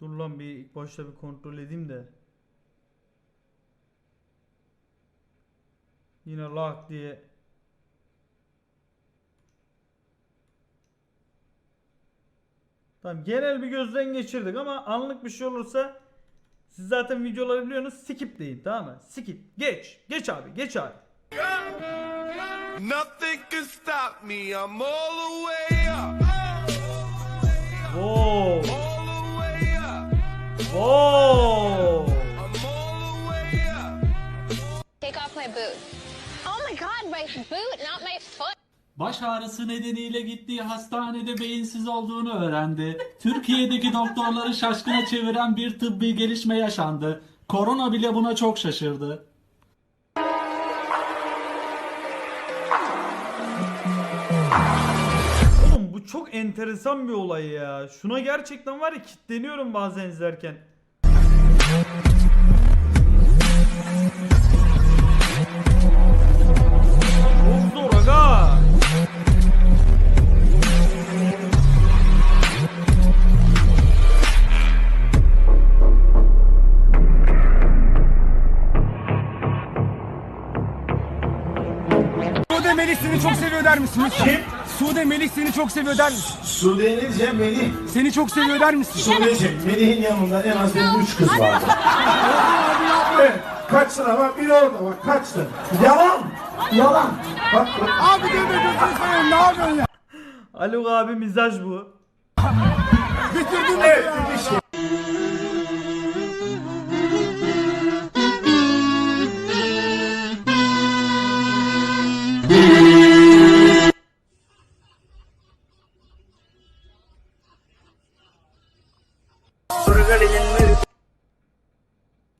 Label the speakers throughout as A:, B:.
A: Dur lan bir ilk başta bir kontrol edeyim de. Yine lak diye. Tamam genel bir gözden geçirdik ama anlık bir şey olursa siz zaten videoları biliyorsunuz skip deyin tamam mı? Skip. Geç. Geç abi geç abi.
B: Nothing can stop me. I'm all the way up.
A: Wow.
B: All the way up.
A: Wow.
B: I'm all the way up.
C: Take off my boot. Oh my god, my boot, not my foot.
D: Baş ağrısı nedeniyle gittiği hastanede beyinsiz olduğunu öğrendi. Türkiye'deki doktorları şaşkına çeviren bir tıbbi gelişme yaşandı. Korona bile buna çok şaşırdı.
A: Oğlum bu çok enteresan bir olay ya. Şuna gerçekten var ya kitleniyorum bazen izlerken.
E: Misin lütfen? Sude Melih seni çok seviyor der misin?
F: Sude'ye ne diyeceğim Melih?
E: Seni çok seviyor der misin?
F: Sude'ciğim Melih'in yanında en az benim üç kız var. evet, kaçsın ama biri orada bak kaçsın. Yalan! Yalan! Bak
E: Abi deme gözünü seveyim ne yapıyorsun ya?
A: Haluk abi mizaj bu.
E: Bitirdin mi
F: evet bir şey.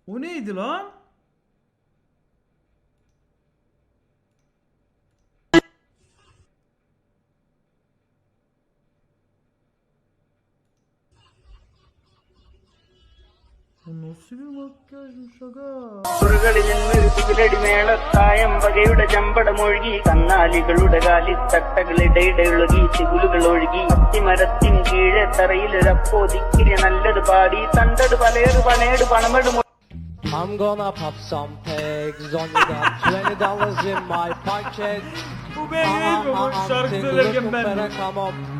A: O neydi lan?
G: മേളത്തായമ്പകയുടെ ചമ്പടമൊഴുകി കന്നാലികളുടെ കാലിൽ തട്ടകളിടയിടെ ഒഴുകി തികുലുകൾ ഒഴുകി അത്തിമരത്തിൻ കീഴെ തറയിലൊരപ്പോതിക്കിരി നല്ലത് പാടി തണ്ടട് പലയട് പണയട് പണമെട്
H: I'm gonna pop some tags on you got twenty dollars in my pocket.
A: Bu benim şarkı söylerken ben.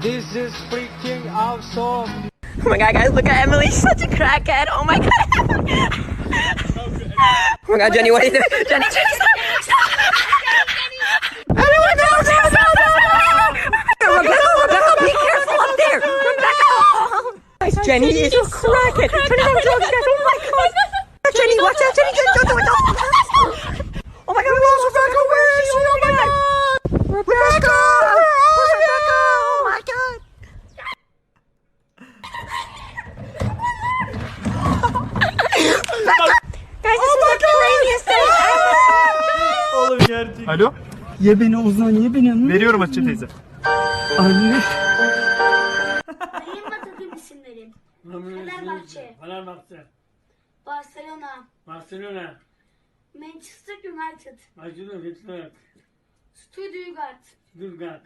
H: This is freaking awesome.
C: Oh my god, guys, look at Emily. She's such a crackhead. Oh my god. oh my god, Jenny, what are you doing? Jenny, Jenny, stop. Stop. Everyone, no, no, no, no, no. Rebecca, Rebecca, be careful up there. Rebecca. Jenny is a crackhead. Turn down drugs, guys.
E: Alo? Ye beni uzun ye beni. Veriyorum Hatice teyze. Anne.
I: Sayın takım isimleri. Fenerbahçe,
D: Fenerbahçe,
I: Barcelona,
D: Barcelona,
I: Manchester United,
D: Acılı, Hitler,
I: Stuttgart,
D: Stuttgart,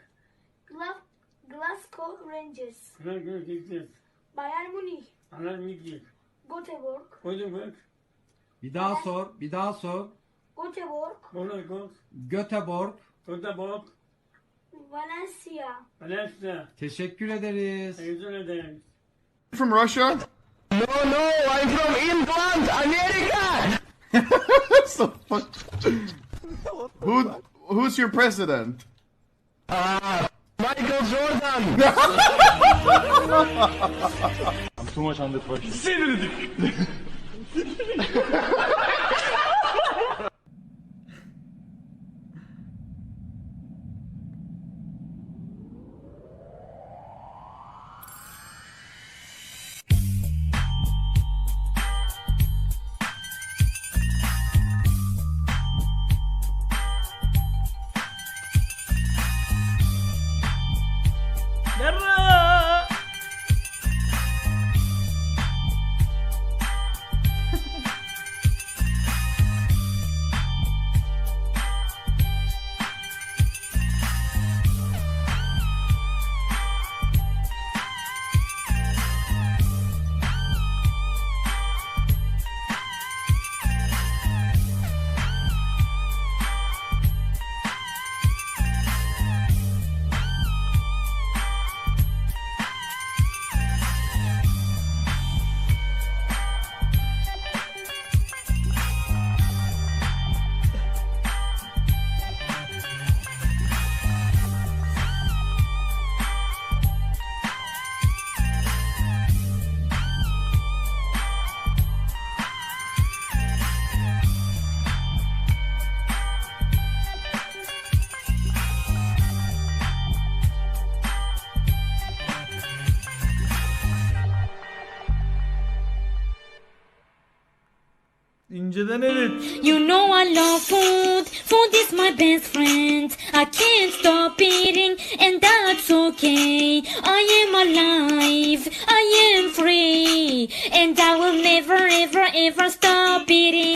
I: Gla- Glasgow Rangers,
D: Frankfurt, Hitler,
I: Bayern Münih,
D: Alanmiki,
I: Göteborg,
D: Kocaman,
J: Bir daha sor, bir daha sor.
I: Göteborg,
D: Monaco,
J: Göteborg.
D: Göteborg,
I: Valencia,
D: Valencia.
J: Teşekkür ederiz.
D: Teşekkür ederim.
E: From Russia?
F: so fuck. Who, who's your president?
A: Yarra!
K: You know I love food. Food is my best friend. I can't stop eating, and that's okay. I am alive. I am free. And I will never, ever, ever stop eating.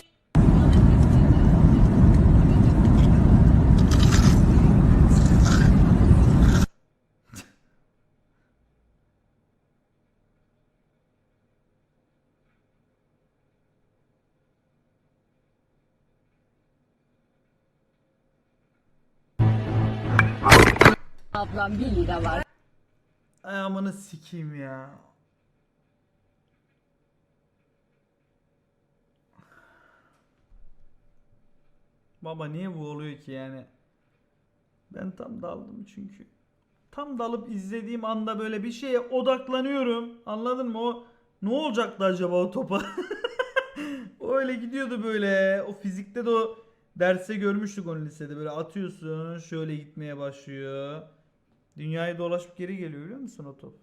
C: Ablam 1 lira var.
A: Ay sikeyim ya. Baba niye bu oluyor ki yani? Ben tam daldım çünkü. Tam dalıp izlediğim anda böyle bir şeye odaklanıyorum. Anladın mı? O ne olacaktı acaba o topa? o öyle gidiyordu böyle. O fizikte de o derse görmüştük onu lisede. Böyle atıyorsun şöyle gitmeye başlıyor. Dünyayı dolaşıp geri geliyor biliyor musun o top?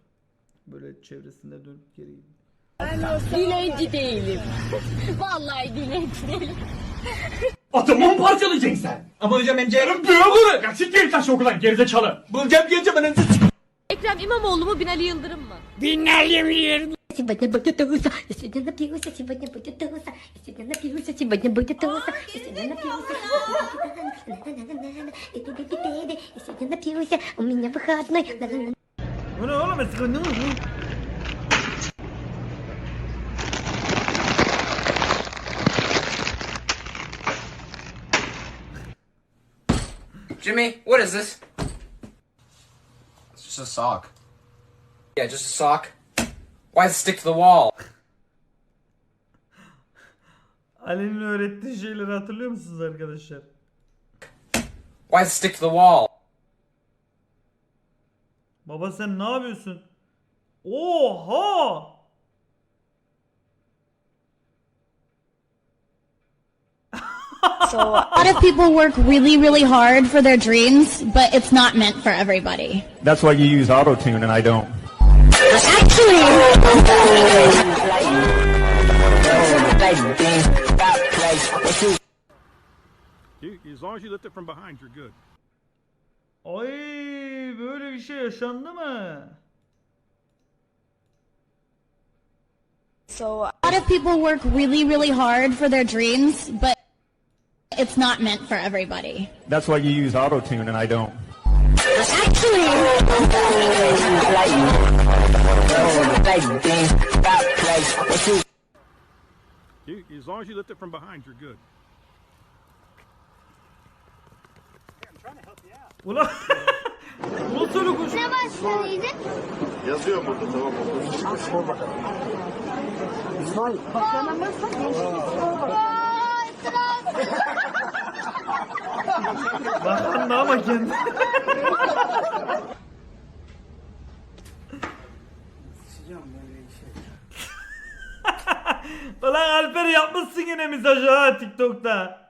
A: Böyle çevresinde dönüp geri gidiyor.
C: Dilenci değilim. Vallahi dilenci değilim.
E: Atımı mı parçalayacaksın sen? Ama hocam hem ciğerim büyük olur. Ya siktir git taş okulan gerizekalı. Bulacağım geleceğim ben
C: Ekrem İmamoğlu mu Binali Yıldırım mı?
L: Сегодня будет туса, сегодня напьюся, сегодня будет туса, сегодня напьюся, сегодня будет туса, сегодня напьюся, сегодня напьюся, у меня выходной.
A: Bu ne oğlum? Eski ne oldu?
H: Jimmy, what is this?
M: It's just a sock.
H: Yeah, just a sock. Why stick to the wall?
A: Ali'nin öğrettiği şeyleri hatırlıyor musunuz arkadaşlar?
H: Why stick to the wall?
A: Baba sen ne yapıyorsun? Oha!
N: So a lot of people work really, really hard for their dreams, but it's not meant for everybody.
E: That's why you use auto tune and I don't.
F: As long as you lift it from behind, you're good.
A: Ay böyle bir şey yaşandı mı?
N: So a lot of people work really, really hard for their dreams, but it's not meant for everybody.
E: That's why you use auto tune and I don't.
F: As long as you lift it from behind, you're good.
A: Ulan öyle koş?
I: Ne başladıydı?
B: Yazıyor burada tamam mı?
A: Bakan da ama kendi. Alper yapmışsın yine mesajı ha TikTok'ta.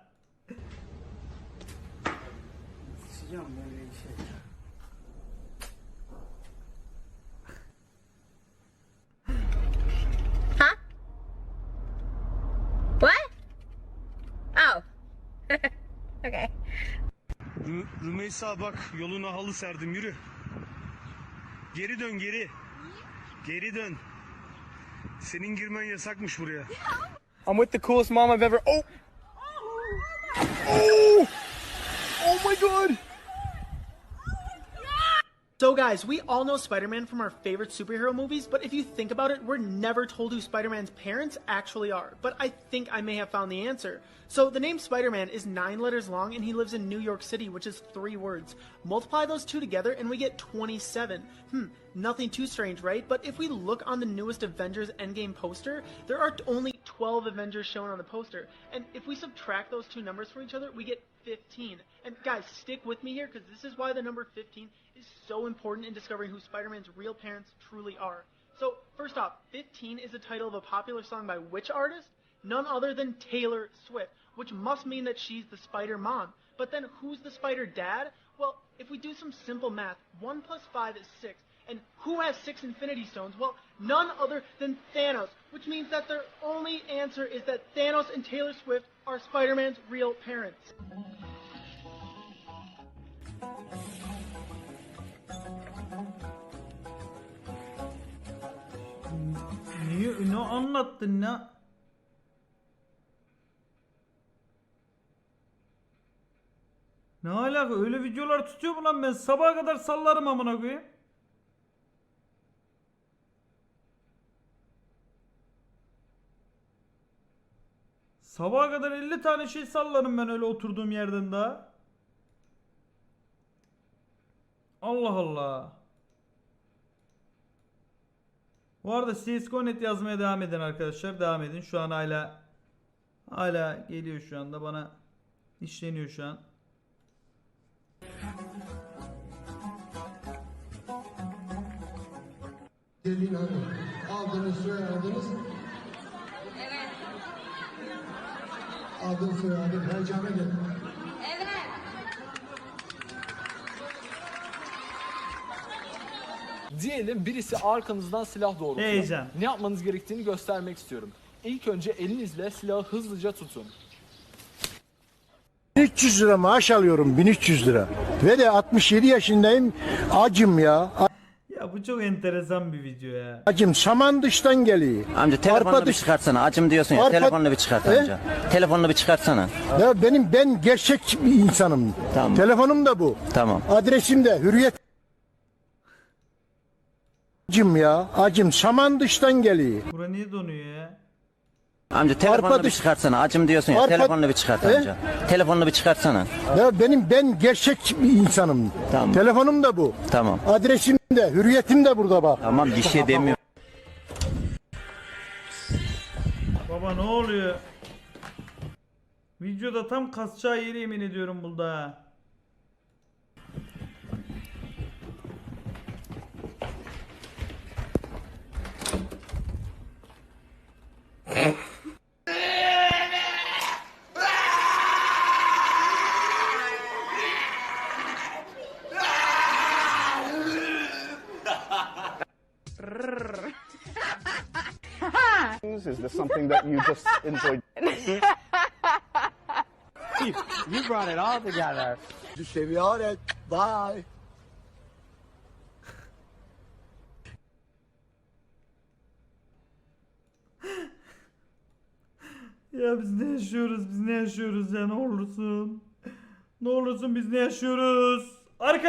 C: What? Oh. okay.
F: Rümeysa bak yoluna halı serdim yürü. Geri dön geri. Geri dön. Senin girmen yasakmış buraya.
E: I'm with the coolest mom I've ever. Oh! Oh! Oh. oh my god!
O: So, guys, we all know Spider Man from our favorite superhero movies, but if you think about it, we're never told who Spider Man's parents actually are. But I think I may have found the answer. So, the name Spider Man is nine letters long, and he lives in New York City, which is three words. Multiply those two together, and we get 27. Hmm, nothing too strange, right? But if we look on the newest Avengers Endgame poster, there are only 12 Avengers shown on the poster. And if we subtract those two numbers from each other, we get 15. And guys, stick with me here because this is why the number 15 is so important in discovering who Spider Man's real parents truly are. So, first off, 15 is the title of a popular song by which artist? None other than Taylor Swift, which must mean that she's the Spider Mom. But then who's the Spider Dad? Well, if we do some simple math, 1 plus 5 is 6. And who has six Infinity Stones? Well, none other than Thanos, which means that their only answer is that Thanos and Taylor Swift are Spider-Man's real parents.
A: Niye ne anlattın ne? Ne alaka öyle videolar tutuyor mu lan ben sabaha kadar sallarım amına koyayım. Sabaha kadar 50 tane şey sallarım ben öyle oturduğum yerden daha. Allah Allah. Bu arada CSGO.net yazmaya devam edin arkadaşlar. Devam edin. Şu an hala hala geliyor şu anda bana işleniyor şu an.
F: Gelin hanım. Aldınız soyadınız.
P: Evet.
F: Adın soyadın heyecana gel.
Q: Diyelim birisi arkanızdan silah doğrultuyor.
A: Heyecan.
Q: Ne yapmanız gerektiğini göstermek istiyorum. İlk önce elinizle silahı hızlıca tutun.
R: 1300 lira maaş alıyorum 1300 lira. Ve de 67 yaşındayım. Acım ya.
A: Ya bu çok enteresan bir video ya.
R: Acım saman dıştan geliyor.
S: Amca telefonunu
R: Arpa
S: bir
R: dış-
S: çıkartsana. Acım diyorsun ya.
R: Arpa-
S: Telefonunu bir çıkart
R: He?
S: amca. Telefonunu bir çıkartsana.
R: Ya benim ben gerçek bir insanım.
S: Tamam.
R: Telefonum da bu.
S: Tamam.
R: Adresim de Hürriyet. Acım ya. Acım saman dıştan geliyor.
A: Bura niye donuyor ya?
S: Amca telefonunu
R: Arpa
S: bir
R: dış-
S: çıkartsana. Acım diyorsun ya.
R: Arpa-
S: Telefonunu bir çıkart
R: He?
S: amca. Telefonunu bir çıkartsana.
R: Ya benim ben gerçek bir insanım.
S: Tamam.
R: Telefonum da bu.
S: Tamam.
R: Adresim de Hürriyetim de burada bak.
S: Tamam bir şey demiyorum.
A: Baba ne oluyor? Videoda tam kasacağı yeri yemin ediyorum burada ha.
T: Is this something that you just enjoyed?
H: You brought it all together.
R: Seviyorum. Bye.
A: Ya biz ne yaşıyoruz? Biz ne yaşıyoruz ya ne olursun? Ne olursun biz ne yaşıyoruz? Arka